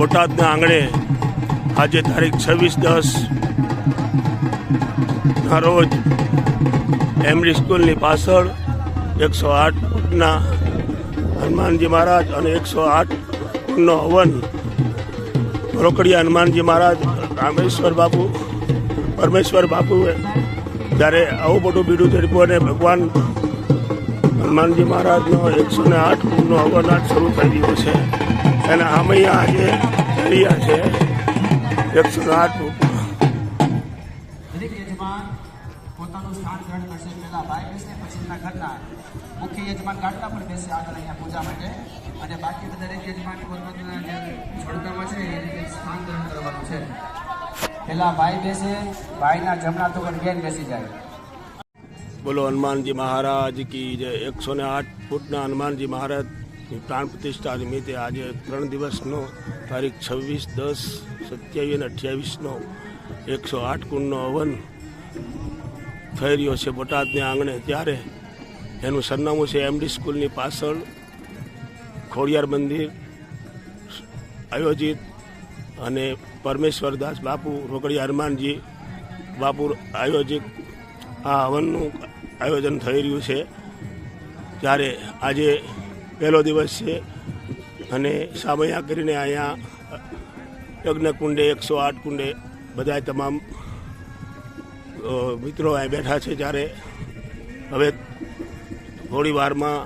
બોટાદના આંગણે આજે તારીખ છવ્વીસ દસ ના રોજ એમડી સ્કૂલની પાછળ એકસો આઠ ફૂટના હનુમાનજી મહારાજ અને એકસો આઠ ફૂટનો હવન રોકડિયા હનુમાનજી મહારાજ રામેશ્વર બાપુ, પરમેશ્વર બાપુએ જ્યારે આવું મોટું બીડું ઝડપ્યું અને ભગવાન હનુમાનજી મહારાજનો એકસો ને આઠ ફૂટનો હવન આજ શરૂ થઈ ગયો છે. અને અમે આજે રહ્યા છે. એકસો આઠ પોતાનું સ્થાન ગ્રહણ કરશે. પહેલાં ભાઈ બેસે પછી એમના ઘરના મુખ્ય યજમાન ગાડલા પણ બેસે આગળ અહીંયા પૂજા માટે. અને બાકી બધા યજમાન પોતાના જે જોડકામાં છે એ રીતે સ્થાન ગ્રહણ કરવાનું છે. પહેલાં ભાઈ બેસે ભાઈના જમણા તો બેન બેસી જાય. બોલો હનુમાનજી મહારાજ કી જે એકસો ને આઠ ફૂટના હનુમાનજી મહારાજની પ્રાણ પ્રતિષ્ઠા નિમિત્તે આજે ત્રણ દિવસનો તારીખ છવ્વીસ, દસ, સત્યાવીસ અને અઠ્યાવીસનો એકસો આઠ કુંડનો હવન થઈ રહ્યો છે બોટાદને આંગણે. ત્યારે એનું સરનામું છે એમડી સ્કૂલની પાછળ ખોડિયાર મંદિર આયોજિત અને પરમેશ્વરદાસ બાપુ રોકડી હનુમાનજી બાપુ આયોજિત આ હવનનું આયોજન થઈ રહ્યું છે. ત્યારે આજે પહેલો દિવસ છે અને સામૈયા કરીને અહીંયા યજ્ઞ કુંડે એકસો આઠ કુંડે બધા તમામ મિત્રો અહીં બેઠા છે જ્યારે હવે થોડી વારમાં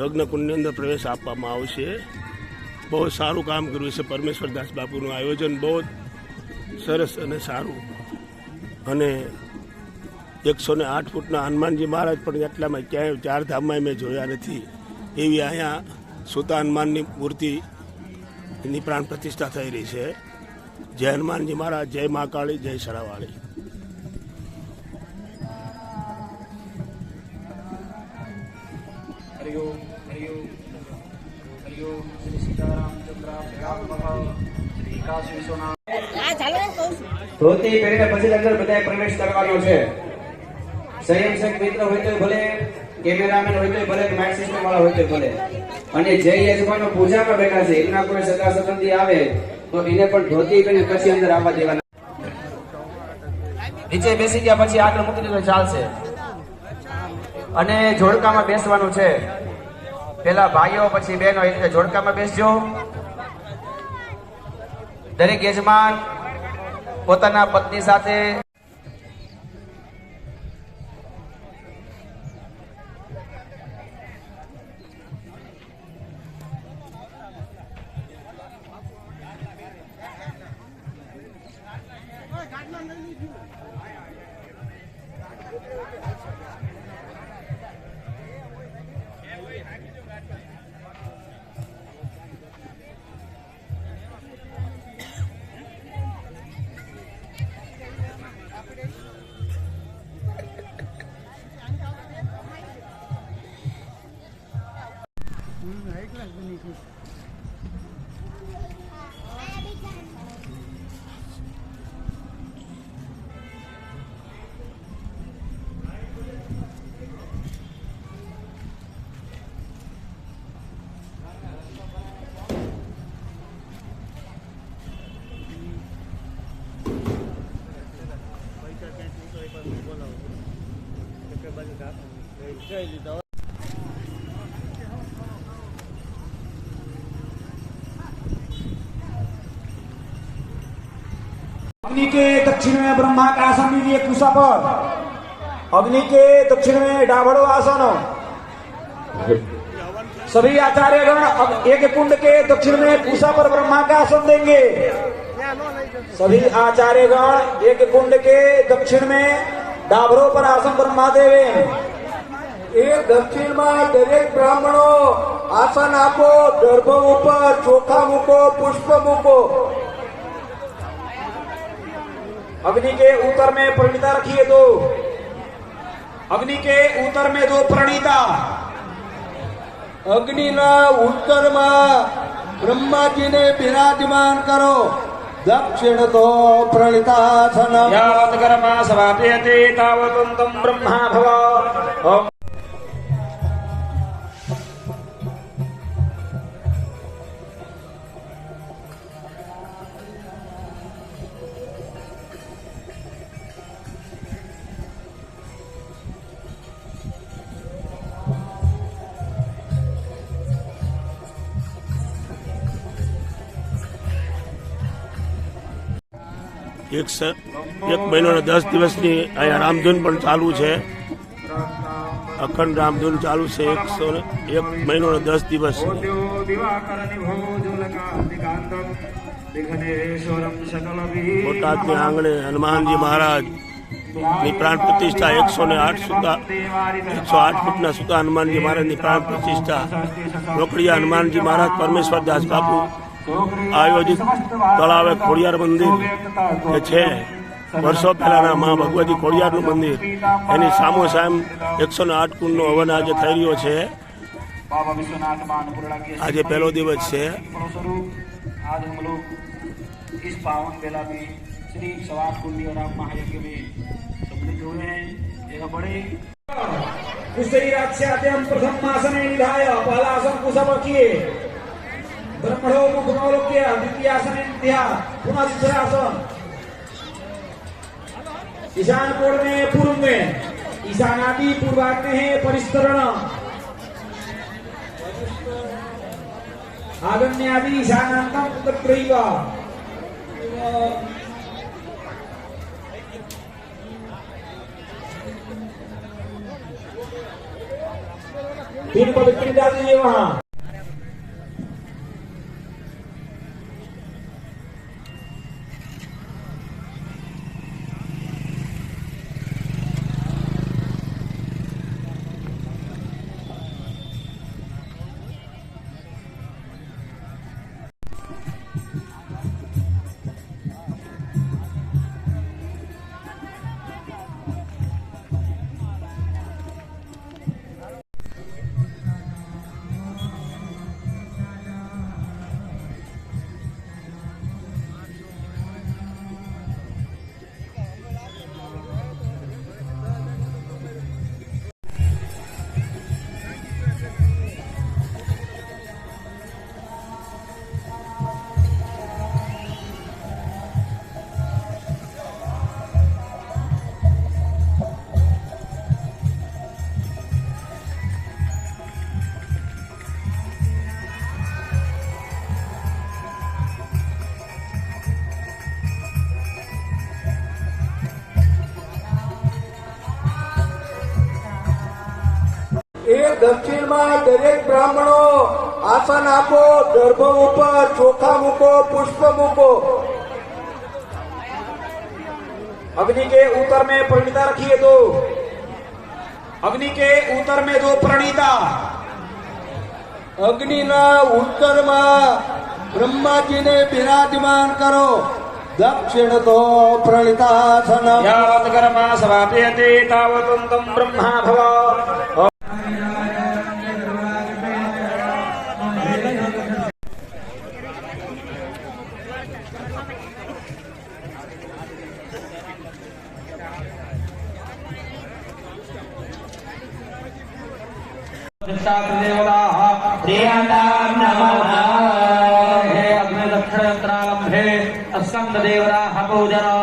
યજ્ઞ કુંડની અંદર પ્રવેશ આપવામાં આવશે. બહુ સારું કામ કર્યું છે પરમેશ્વરદાસ બાપુનું આયોજન, બહુ સરસ અને સારું. અને એકસો ને આઠ ફૂટના હનુમાનજી મહારાજ પણ એટલામાં ક્યાંય ચાર ધામમાં મેં જોયા નથી. એવી અહીંયા સુતા હનુમાનની મૂર્તિની પ્રાણ પ્રતિષ્ઠા થઈ રહી છે. જય હનુમાનજી મહારાજ જય મા કાળી જય સરાવાળી હરિઓમ હરિઓમ હરિઓમ શ્રી વિશ્વનાથ. ધોતી પહેરીને પછી અંદર બધાએ પ્રવેશ કરવાનો છે. સંયમસક મિત્ર હોય તો ભલે, કેમેરામેન હોય તો ભલે, માઇક સિસ્ટમ વાળા હોય તો ભલે. અને જે યજમાનો પૂજામાં બેઠા છે, એમના કોઈ સગા સંબંધી આવે, તો એને પણ ધોતી કરીને પછી અંદર આવવા દેવાના. નીચે બેસી ગયા પછી આગળ મૂકી દીધો ચાલશે. અને જોડકામાં બેસવાનું છે. પેલા ભાઈઓ, પછી બહેનો રીતે જોડકામાં બેસજો. દરેક યજમાન પોતાના પત્ની સાથે अग्नि के दक्षिण में ब्रह्मा का आसन लीजिए कुशा पर अग्नि के दक्षिण में डाभड़ो आसन। सभी आचार्यगण एक कुंड के दक्षिण में कुशा पर ब्रह्मा का आसन देंगे। सभी आचार्यगण एक कुंड के दक्षिण में डाभड़ो पर आसन ब्रह्मा देवे એ દક્ષિણમાં દરેક બ્રાહ્મણો આસન આપો દર્ભ ઉપર ચોખા મૂકો પુષ્પ મૂકો अग्नि के उत्तर में प्रणीता रखिए दो अग्नि के उत्तर में दो प्रणीता અગ્નિના ઉત્તરમાં બ્રહ્માજીને બિરાજમાન કરો દક્ષિણ તો પ્રણિતાસન યાવત કર્મા સમાપ્યતે તાવતંતમ બ્રહ્મા ભવ ઓમ એક સ- એક મહિનો ને દસ દિવસની અહીંયા રામધૂન પણ ચાલુ છે. અખંડ રામધૂન ચાલુ છે. એકસો એક મહિનો દસ દિવસ. બોટાદની આંગણે હનુમાનજી મહારાજની પ્રાણ પ્રતિષ્ઠા એકસો ને આઠ સુતા એકસો આઠ ફૂટના સુતા હનુમાનજી મહારાજની પ્રાણ પ્રતિષ્ઠા. રોકડિયા હનુમાનજી મહારાજ પરમેશ્વર દાસ બાપુ આયોજિત તળાવે ખોડિયાર મંદિર જે છે વર્ષો પહેલાના મા ભગવતી ખોડિયારનું મંદિર એની સામો સામ એકસો ને આઠ કુંડનો હવન આજે થઈ રહ્યો છે बाबा विश्वनाथ मानपुरा के આજે પહેલો દિવસ છે स्वरूप आज हम लोग इस पावन बेला में श्री सवाद कुंडी और आप महायज्ञ में सम्मिलित हुए हैं यह बड़े कुशरीराज्याद्यं प्रथमासने निधाय बालासं कुशवकीये ब्रह्मणो मुखमौलोक्य निध्या पुनः तीसरासन ईशान कोण में पूर्व में ईशानादि है परिस्तरण आगम्यादि ईशानान्तम तत्रैव तीन पवित्र डाल दीजिए वहाँ। દક્ષિણમાં દરેક બ્રાહ્મણો આસન આપો ગર્ભ ઉપર ચોખા મૂકો પુષ્પ મૂકો अग्नि के उत्तर में प्रणीता रखिए दो अग्नि के उत्तर में दो प्रणीता અગ્નિના ઉત્તરમાં બ્રહ્માજીને બિરાજમાન કરો દક્ષિણ તો પ્રણિતાસન यावत् कर्मा समाप्यते तावतं ब्रह्मा भव हे अग्निदक्षिणयन्त्रारम्भे अस्कन्ददेवराः पूजना